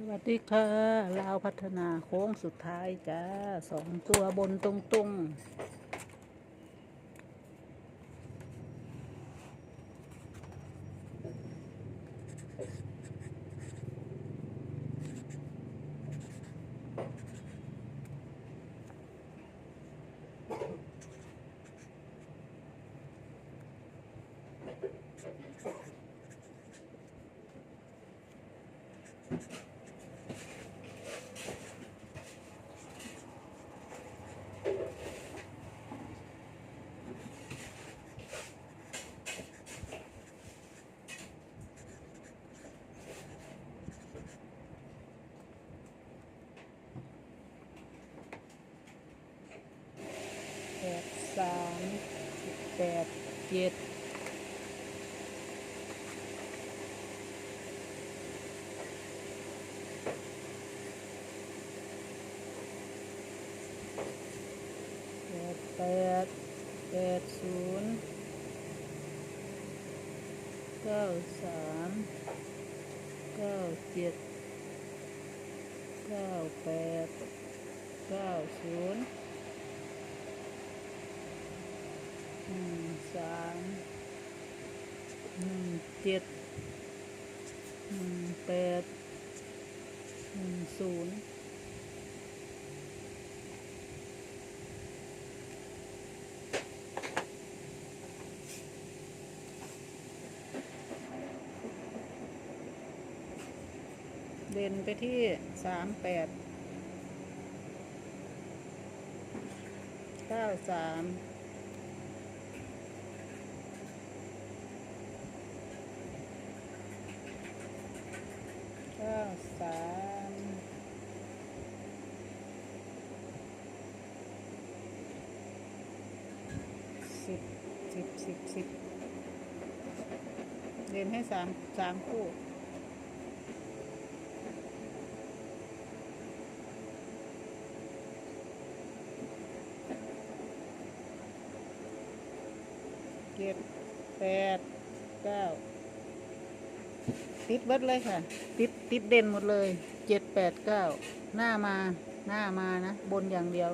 สวัสดีค่ะลาวพัฒนาโค้งสุดท้ายจ้าสองตัวบนตรงๆแปด สามสิบแปดเจ็ดแปดแปดแปดศูนย์เก้าสามเก้าเจ็ดเก้าแปดเก้าศูนย์ หนึ่งสามหนึ่งเจ็ดหนึ่งแปดหนึ่งศูนย์เด่นไปที่สามแปดเก้าสาม เก้า สามสิบสิบสิบสิบเรียนให้สามสามคู่เจ็ดแปดเก้า ติดเบิดเลยค่ะ ติดติดเด่นหมดเลยเจ็ดแปดเก้าหน้ามาหน้ามานะ บนอย่างเดียว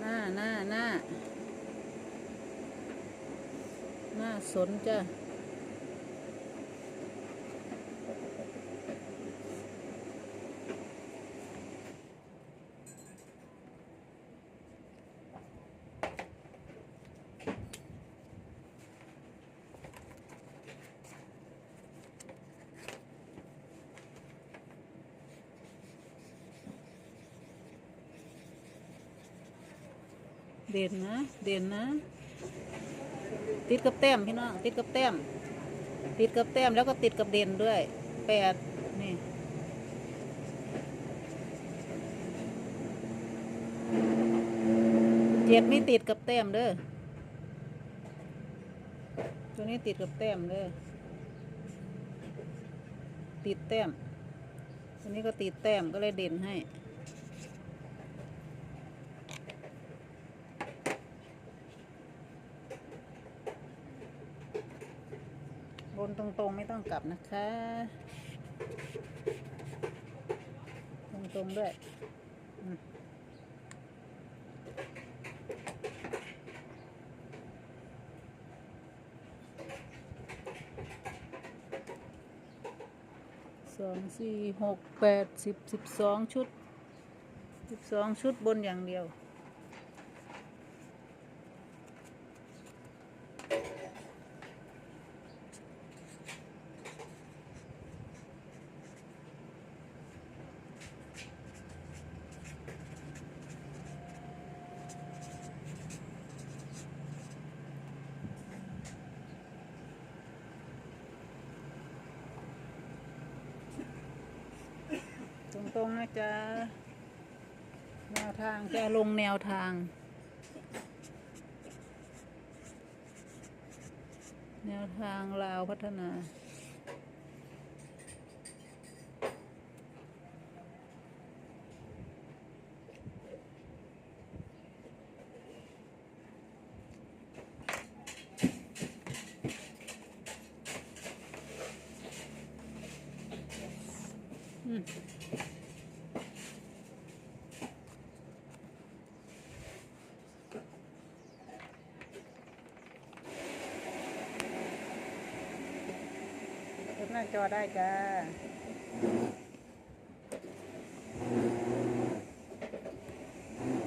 หน้าหน้าหน้าหน้าสนจ้ะ เด่นนะ เด่นนะ ติดกับแต้มพี่น้อง ติดกับแต้ม ติดกับแต้มแล้วก็ติดกับเด่นด้วย แปดนี่เจ็ดไม่ติดกับแต้มเด้อ ตัวนี้ติดกับแต้มเด้อ ติดแต้ม ตัวนี้ก็ติดแต้มก็เลยเด่นให้ นตรงๆ ไม่ต้องกลับนะคะ ตรงๆด้วยสองสี่หกแปดสิบสิบสองชุดสิบสองชุดบนอย่างเดียว ตรงนะจ๊ะ แนวทางจะลงแนวทาง แนวทางลาวพัฒนา嗯。Mm. น้าจอได้จ้า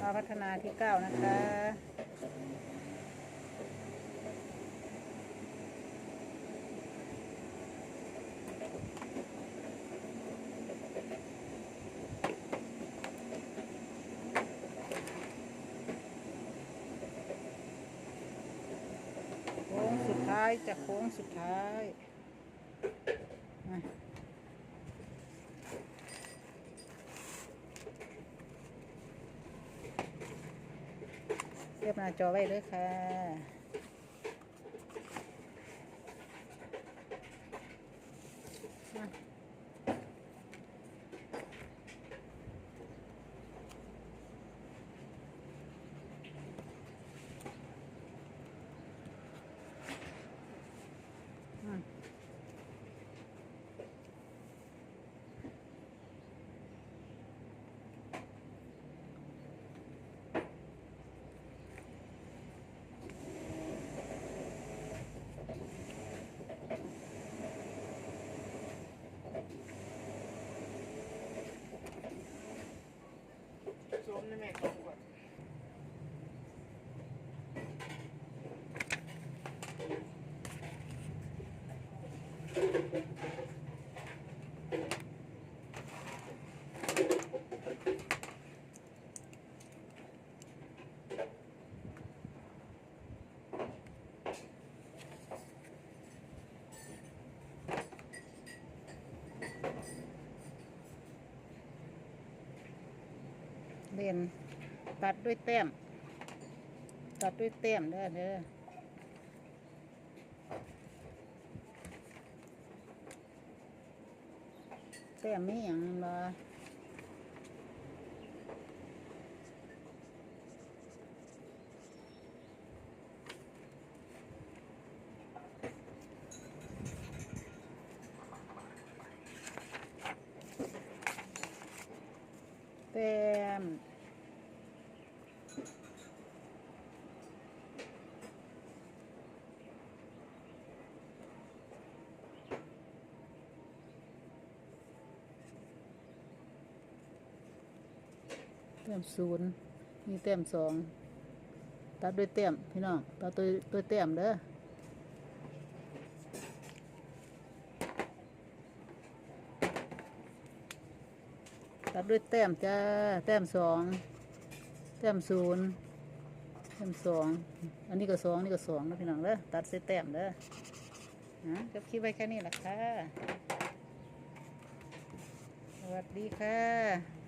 มาพัฒนาที่เก้านะคะโค้งสุดท้ายจะโค้งสุดท้าย เรียบหน้าจอไว้เลยค่ะ มันแม่ของ เรียนตัดด้วยแต้ม ตัดด้วยแต้มเด้อเด้อแต้มมีอย่างบ่แต้ม ต้มศูนย์มีแต้มสองตัดด้วยแต้มพี่น้องตัดด้วยด้วยแต้มเด้อตัดด้วยแต้มจ้าแต้มสองแต้มศูนย์แต้มสองอันนี้ก็สองนนี้ก็สองนะพี่น้องเด้อตัดใส่แต้มเด้อนะจบคลิปไว้แค่นี้แหละค่ะ สวัสดีค่ะ